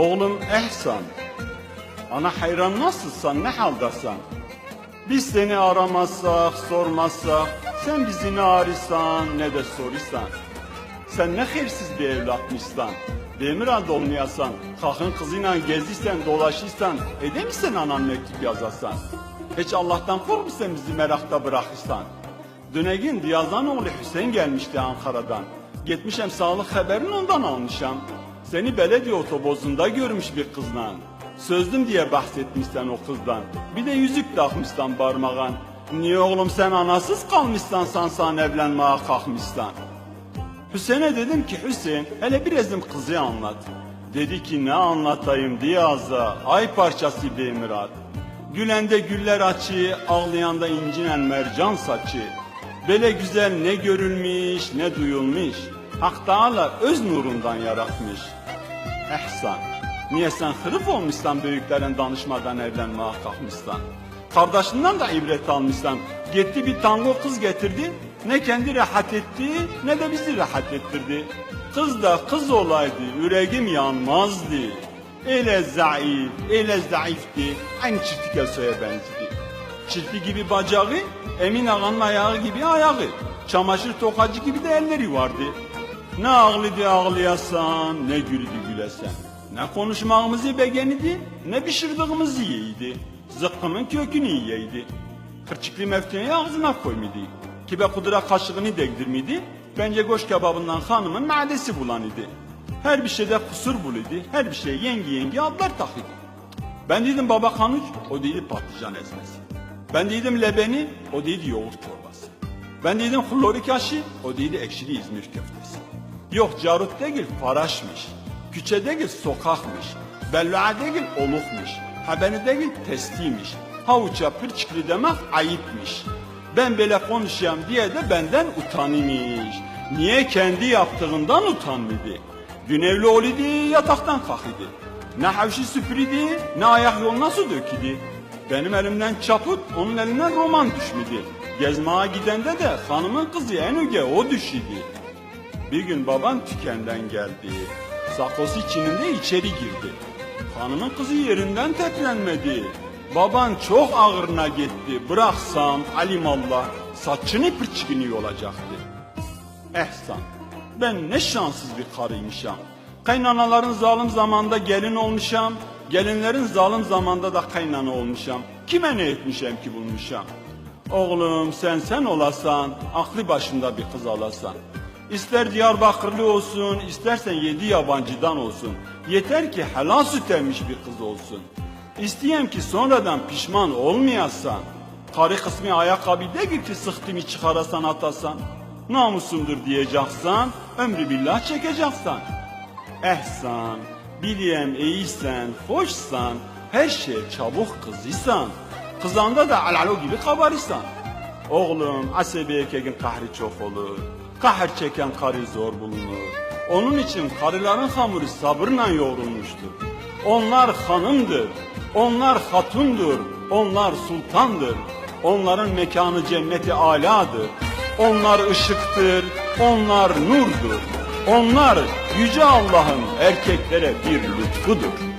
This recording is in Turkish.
Oğlum ehsan. Ana hayran nasılsan, ne haldasan? Biz seni aramazsak, sormazsak, sen bizi ne arırsan ne de soruyorsan. Sen ne hayırsız bir evlatmışsan. Demir halde olmayasan, kalkın kızıyla geziysen, dolaşırsan, edemisen anan mektup yazasan. Hiç Allah'tan korkmuşsan bizi merakta bırakırsan. Dünegin Diyazan oğlu Hüseyin gelmişti Ankara'dan. Gitmişem sağlık haberini ondan almışam. Seni belediye otobüsünde görmüş bir kızla. Sözlüm diye bahsetmişsen o kızdan. Bir de yüzük takmışsan parmağın. Niye oğlum sen anasız kalmışsan sansan evlenmeye kalkmışsan? Hüseyin'e dedim ki Hüseyin hele birazım kızı anlat. Dedi ki ne anlatayım Diyaz'a ay parçası be Murat. Gülende güller açı, ağlayanda incinen mercan saçı. Böyle güzel ne görülmüş ne duyulmuş. Hak Teala öz nurundan yaratmış. Ehsan, niye sen hırıf olmuşsan büyüklerin danışmadan evlenmeye kalkmışsan? Kardeşinden de ibret almışsan. Gitti bir tango kız getirdi. Ne kendi rahat etti ne de bizi rahat ettirdi. Kız da kız olaydı yüreğim yanmazdı. Ele zayıf, ele zayıftı. Aynı çiftlik Elso'ya benzedi. Çirpi gibi bacağı, Emin Ağa'nın ayağı gibi ayağı. Çamaşır tokacı gibi de elleri vardı. Ne ağlıdı ağlayasan, ne güldü gülesen. Ne konuşmağımızı beğenidi, ne pişirdiğimizi yiydi. Zıkkımın kökünü yiyeydi. Kırçıklı mefteyi ağzına koymuydu. Kibe kudura kaşığını degdirmiydi. Bence goş kebabından hanımın madesi bulan idi. Her bir şeyde kusur buluydu, her bir şey yengi yengi adlar takıydı. Ben dedim baba kanuç, o dedi patlıcan ezmesi. Ben dedim lebeni, o dedi yoğurt çorbası. Ben dedim klorik aşı, o dedi ekşili İzmir köftesi. Yok carut değil, faraşmış. Küçe değil, sokakmış. Bellua değil, olukmuş. Habeni değil, testiymiş. Havuça pırçıklı demek ayıpmış. Ben böyle konuşayım diye de benden utanıymış. Niye kendi yaptığından utanmadı? Günevli olidi yataktan kalkıydı. Ne havşi süpürüdü, ne ayak yoluna su döküdü. Benim elimden çaput, onun elinden roman düşmedi. Gezmeye gidende de hanımın kızı Enuge o düşüdü. Bir gün baban tükenden geldi. Sakosu içinde içeri girdi. Hanımın kızı yerinden teplenmedi. Baban çok ağırına gitti. Bıraksam alimallah saçını pırçıkını olacaktı. Ehsan, ben ne şanssız bir karıymışam. Kaynanaların zalim zamanda gelin olmuşam, gelinlerin zalim zamanda da kaynana olmuşam. Kime ne etmişem ki bulmuşam? Oğlum sen sen olasan, aklı başında bir kız alasan. İster Diyarbakırlı olsun, istersen yedi yabancıdan olsun. Yeter ki helal süt emmiş bir kız olsun. İsteyem ki sonradan pişman olmayasan. Karı kısmı ayakkabı değil ki sıhtımı çıkarasan atasan. Namusumdur diyeceksen, ömrü billah çekeceksen. Ehsan, biliyem iyisen, hoşsan, her şey çabuk kızıysan. Kızanda da alalo gibi kabarırsan. Oğlum asabi erkeğin kahri çok olur. Kahır çeken karı zor bulunur. Onun için karıların hamuru sabırla yoğrulmuştur. Onlar hanımdır, onlar hatundur, onlar sultandır. Onların mekanı cenneti aladır. Onlar ışıktır, onlar nurdur. Onlar yüce Allah'ın erkeklere bir lütfudur.